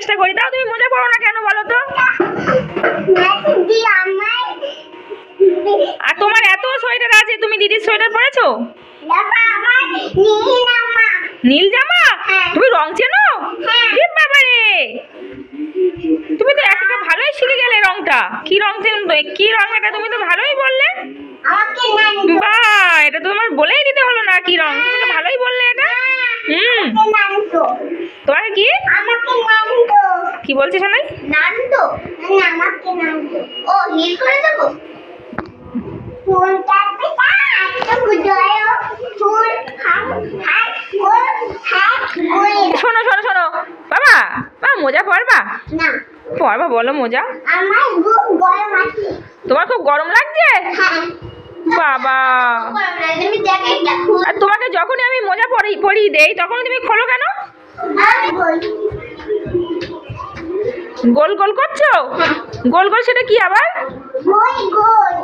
চেষ্টা করি। তাও তুমি মোজা করো না কেন বলো তো? আর তোমার এত সোয়েটার আছে, তুমি দিদির সোয়েটার পরেছো? নীল জামা। তুমি রং চেনো। বাবা রে তুমি তো একটা ভালোই শিখে গেলে রংটা। কি রং কি রং এটা তুমি তো ভালোই বললে। বাহ, এটা তো তোমার বলেই দিতে হলো না কি রং। তুমি তো ভালোই বললে এটা। হুম আমাকে নানতো তোমাকে কি আমাকে নানতো কি বলছে শোনাই নানতো না আমাকে নানতো ও হিল করে দেবো? ফুলটা ফুল হাম শোনো শোনো শোনো। বাবা বাবা মোজা পরবা? না। পরবা বলো মোজা। আমার বুক গরম আছে। তোমার খুব গরম লাগছে? হ্যাঁ। বাবা। আর তোমাকে যখনই আমি মোজা পরি পরিয়ে দেই তখন তুমি খোলো কেন? গোল গোল করছ? গোল গোল সেটা কি আবার? গোল।